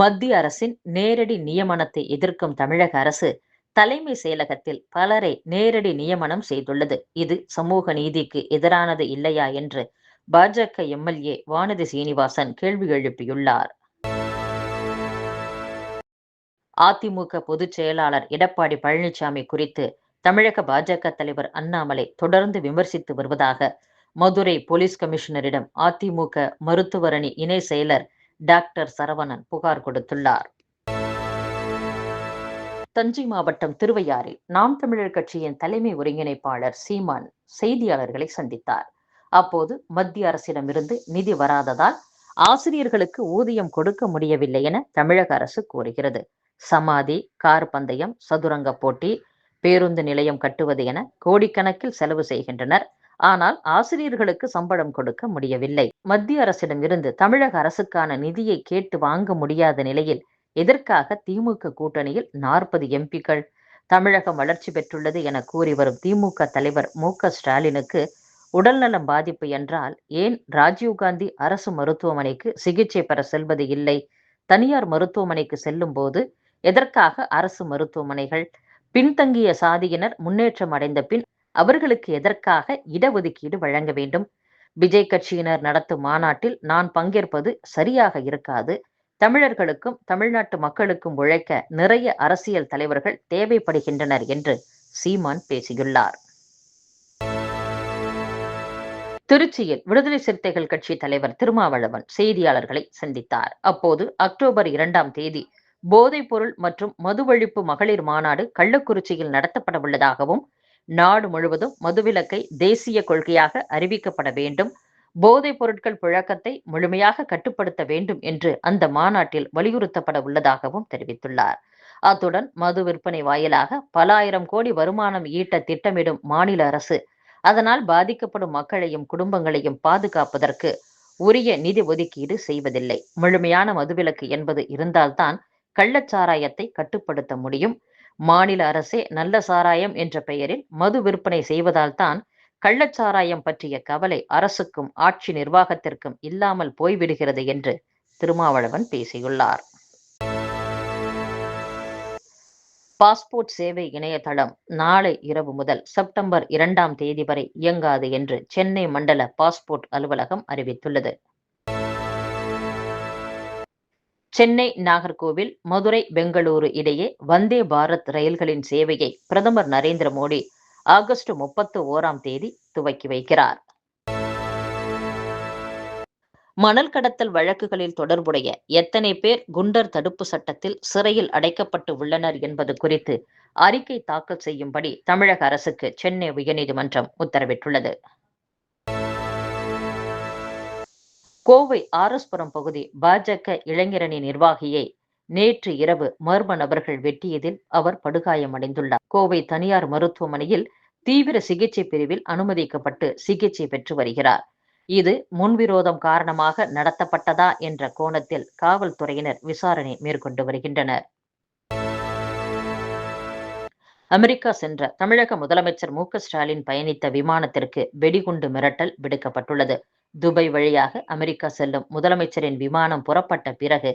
மத்திய அரசின் நேரடி நியமனத்தை எதிர்க்கும் தமிழக அரசு தலைமை செயலகத்தில் பலரை நேரடி நியமனம் செய்துள்ளது. இது சமூக நீதிக்கு எதிரானது இல்லையா என்று பாஜக எம்எல்ஏ வானதி சீனிவாசன் கேள்வி எழுப்பியுள்ளார். அதிமுக பொதுச் செயலாளர் எடப்பாடி பழனிசாமி குறித்து தமிழக பாஜக தலைவர் அண்ணாமலை தொடர்ந்து விமர்சித்து வருவதாக மதுரை போலீஸ் கமிஷனரிடம் அதிமுக மருத்துவரணி இணை செயலர் டாக்டர் சரவணன் புகார் கொடுத்துள்ளார். தஞ்சை மாவட்டம் திருவையாறில் நாம் தமிழர் கட்சியின் தலைமை ஒருங்கிணைப்பாளர் சீமான் செய்தியாளர்களை சந்தித்தார். அப்போது மத்திய அரசிடமிருந்து நிதி வராததால் ஆசிரியர்களுக்கு ஊதியம் கொடுக்க முடியவில்லை என தமிழக அரசு கூறுகிறது. சமாதி கார் பந்தயம் சதுரங்க போட்டி பேருந்து நிலையம் கட்டுவது என கோடிக்கணக்கில் செலவு செய்கின்றனர். ஆனால் ஆசிரியர்களுக்கு சம்பளம் கொடுக்க முடியவில்லை. மத்திய அரசிடம் இருந்து தமிழக அரசுக்கான நிதியை கேட்டு வாங்க முடியாத நிலையில் எதற்காக திமுக கூட்டணியில் நாற்பது எம்பிக்கள் தமிழகம் வளர்ச்சி பெற்றுள்ளது என கூறி வரும் திமுக தலைவர் மு. ஸ்டாலினுக்கு உடல்நலம் பாதிப்பு என்றால் ஏன் ராஜீவ்காந்தி அரசு மருத்துவமனைக்கு சிகிச்சை பெற செல்வது இல்லை? தனியார் மருத்துவமனைக்கு செல்லும் போது எதற்காக அரசு மருத்துவமனைகள்? பின்தங்கிய சாதியினர் முன்னேற்றம் அடைந்த பின் அவர்களுக்கு எதற்காக இடஒதுக்கீடு வழங்க வேண்டும்? விஜய் கட்சியினர் நடத்தும் மாநாட்டில் நான் பங்கேற்பது சரியாக இருக்காது. தமிழர்களுக்கும் தமிழ்நாட்டு மக்களுக்கும் உழைக்க நிறைய அரசியல் தலைவர்கள் தேவைப்படுகின்றனர் என்று சீமான் பேசியுள்ளார். திருச்சியில் விடுதலை சிறுத்தைகள் கட்சி தலைவர் திருமாவளவன் செய்தியாளர்களை சந்தித்தார். அப்போது அக்டோபர் இரண்டாம் தேதி போதைப் பொருள் மற்றும் மதுவழிப்பு மகளிர் மாநாடு கள்ளக்குறிச்சியில் நடத்தப்பட உள்ளதாகவும் நாடு முழுவதும் மதுவிலக்கை தேசிய கொள்கையாக அறிவிக்கப்பட வேண்டும். போதைப் பொருட்கள் புழக்கத்தை முழுமையாக கட்டுப்படுத்த வேண்டும் என்று அந்த மாநாட்டில் வலியுறுத்தப்பட உள்ளதாகவும் தெரிவித்துள்ளார். அத்துடன் மது விற்பனை வாயிலாக பல ஆயிரம் கோடி வருமானம் ஈட்ட திட்டமிடும் மாநில அரசு அதனால் பாதிக்கப்படும் மக்களையும் குடும்பங்களையும் பாதுகாப்பதற்கு உரிய நிதி ஒதுக்கீடு செய்வதில்லை. முழுமையான மதுவிலக்கு என்பது இருந்தால்தான் கள்ளச்சாராயத்தை கட்டுப்படுத்த முடியும். மாநில அரசே நல்ல சாராயம் என்ற பெயரில் மது விற்பனை செய்வதால் தான் கள்ளச்சாராயம் பற்றிய கவலை அரசுக்கும் ஆட்சி நிர்வாகத்திற்கும் இல்லாமல் போய்விடுகிறது என்று திருமாவளவன் பேசியுள்ளார். பாஸ்போர்ட் சேவை இணையதளம் நாளை இரவு முதல் செப்டம்பர் இரண்டாம் தேதி வரை இயங்காது என்று சென்னை மண்டல பாஸ்போர்ட் அலுவலகம் அறிவித்துள்ளது. சென்னை நாகர்கோவில் மதுரை பெங்களூரு இடையே வந்தே பாரத் ரயில்களின் சேவையை பிரதமர் நரேந்திர மோடி ஆகஸ்ட் முப்பத்து ஓராம் தேதி துவக்கி வைக்கிறார். மணல் கடத்தல் வழக்குகளில் தொடர்புடைய எத்தனை பேர் குண்டர் தடுப்பு சட்டத்தில் சிறையில் அடைக்கப்பட்டு உள்ளனர் என்பது குறித்து அறிக்கை தாக்கல் செய்யும்படி தமிழக அரசுக்கு சென்னை உயர்நீதிமன்றம் உத்தரவிட்டுள்ளது. கோவை ஆரஸ்புரம் பகுதி பாஜக இளைஞரணி நிர்வாகியை நேற்று இரவு மர்ம நபர்கள் வெட்டியதில் அவர் படுகாயமடைந்துள்ளார் கோவை தனியார் மருத்துவமனையில் தீவிர சிகிச்சை பிரிவில் அனுமதிக்கப்பட்டு சிகிச்சை பெற்று வருகிறார். இது முன்விரோதம் காரணமாக நடத்தப்பட்டதா என்ற கோணத்தில் காவல்துறையினர் விசாரணை மேற்கொண்டு வருகின்றனர். அமெரிக்கா சென்ற தமிழக முதலமைச்சர் மு ஸ்டாலின் பயணித்த விமானத்திற்கு வெடிகுண்டு மிரட்டல் விடுக்கப்பட்டுள்ளது. துபாய் வழியாக அமெரிக்கா செல்லும் முதலமைச்சரின் விமானம் புறப்பட்ட பிறகு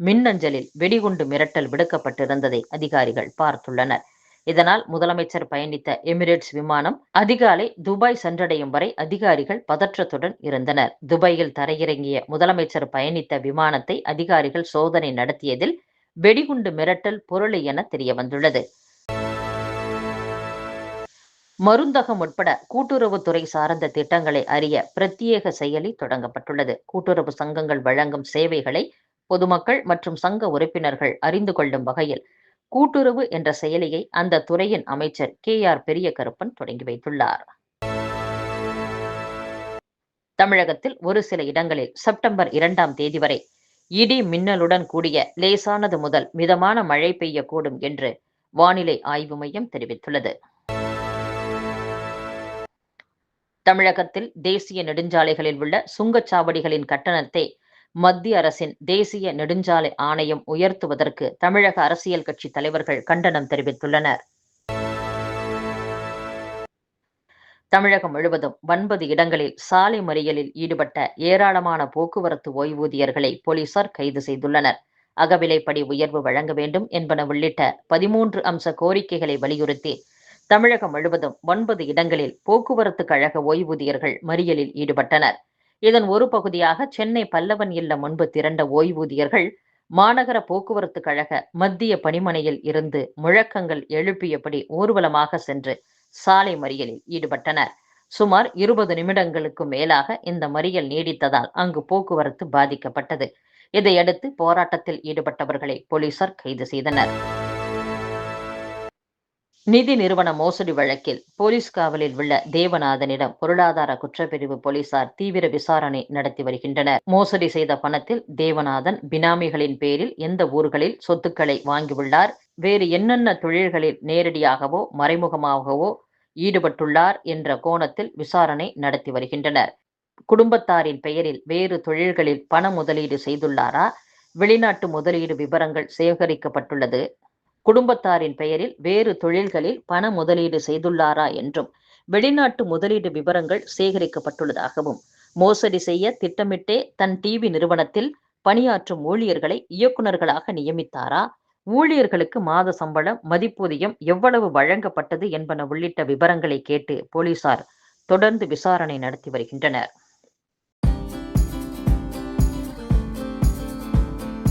மின்னஞ்சலில் வெடிகுண்டு மிரட்டல் விடுக்கப்பட்டிருந்ததை அதிகாரிகள் பார்த்துள்ளனர். இதனால் முதலமைச்சர் பயணித்த எமிரேட்ஸ் விமானம் அதிகாலை துபாய் சென்றடையும் வரை அதிகாரிகள் பதற்றத்துடன் இருந்தனர். துபாயில் தரையிறங்கிய முதலமைச்சர் பயணித்த விமானத்தை அதிகாரிகள் சோதனை நடத்தியதில் வெடிகுண்டு மிரட்டல் பொருளை என தெரிய வந்துள்ளது மருந்தகம் உட்பட கூட்டுறவுத்துறை சார்ந்த திட்டங்களை அறிய பிரத்யேக செயலி தொடங்கப்பட்டுள்ளது. கூட்டுறவு சங்கங்கள் வழங்கும் சேவைகளை பொதுமக்கள் மற்றும் சங்க உறுப்பினர்கள் அறிந்து கொள்ளும் வகையில் கூட்டுறவு என்ற செயலியை அந்த துறையின் அமைச்சர் கே ஆர் பெரிய கருப்பன் தொடங்கி வைத்துள்ளார். தமிழகத்தில் ஒரு சில இடங்களில் செப்டம்பர் இரண்டாம் தேதி வரை இடி மின்னலுடன் கூடிய லேசானது முதல் மிதமான மழை பெய்யக்கூடும் என்று வானிலை ஆய்வு மையம் தெரிவித்துள்ளது. தமிழகத்தில் தேசிய நெடுஞ்சாலைகளில் உள்ள சுங்கச்சாவடிகளின் கட்டணத்தை மத்திய அரசின் தேசிய நெடுஞ்சாலை ஆணையம் உயர்த்துவதற்கு தமிழக அரசியல் கட்சி தலைவர்கள் கண்டனம் தெரிவித்துள்ளனர். தமிழகம் முழுவதும் ஒன்பது இடங்களில் சாலை மறியலில் ஈடுபட்ட ஏராளமான போக்குவரத்து ஓய்வூதியர்களை போலீசார் கைது செய்துள்ளனர். அகவிலைப்படி உயர்வு வழங்க வேண்டும் என்பன உள்ளிட்ட பதிமூன்று அம்ச கோரிக்கைகளை வலியுறுத்தி தமிழகம் முழுவதும் ஒன்பது இடங்களில் போக்குவரத்து கழக ஓய்வூதியர்கள் மறியலில் ஈடுபட்டனர். இதன் ஒரு பகுதியாக சென்னை பல்லவன் இல்லம் முன்பு திரண்ட ஓய்வூதியர்கள் மாநகர போக்குவரத்து கழக மத்திய பணிமனையில் இருந்து முழக்கங்கள் எழுப்பியபடி ஊர்வலமாக சென்று சாலை மறியலில் ஈடுபட்டனர். சுமார் இருபது நிமிடங்களுக்கு மேலாக இந்த மறியல் நீடித்ததால் அங்கு போக்குவரத்து பாதிக்கப்பட்டது. இதையடுத்து போராட்டத்தில் ஈடுபட்டவர்களை போலீசார் கைது செய்தனர். நிதி நிறுவன மோசடி வழக்கில் போலீஸ் காவலில் உள்ள தேவநாதனிடம் பொருளாதார குற்றப்பிரிவு போலீசார் தீவிர விசாரணை நடத்தி வருகின்றனர். மோசடி செய்த பணத்தில் தேவநாதன் பினாமிகளின் பேரில் எந்த ஊர்களில் சொத்துக்களை வாங்கியுள்ளார் வேறு என்னென்ன தொழில்களில் நேரடியாகவோ மறைமுகமாகவோ ஈடுபட்டுள்ளார் என்ற கோணத்தில் விசாரணை நடத்தி வருகின்றனர். குடும்பத்தாரின் பெயரில் வேறு தொழில்களில் பண முதலீடு செய்துள்ளாரா? வெளிநாட்டு முதலீடு விவரங்கள் சேகரிக்கப்பட்டுள்ளது. குடும்பத்தாரின் பெயரில் வேறு தொழில்களில் பண முதலீடு செய்துள்ளாரா என்றும் வெளிநாட்டு முதலீடு விவரங்கள் சேகரிக்கப்பட்டுள்ளதாகவும் மோசடி செய்ய திட்டமிட்டே தன் டிவி நிறுவனத்தில் பணியாற்றும் ஊழியர்களை இயக்குநர்களாக நியமித்தாரா? ஊழியர்களுக்கு மாத சம்பளம் மதிப்பூதியம் எவ்வளவு வழங்கப்பட்டது என்பன உள்ளிட்ட விவரங்களை கேட்டு போலீசார் தொடர்ந்து விசாரணை நடத்தி வருகின்றனர்.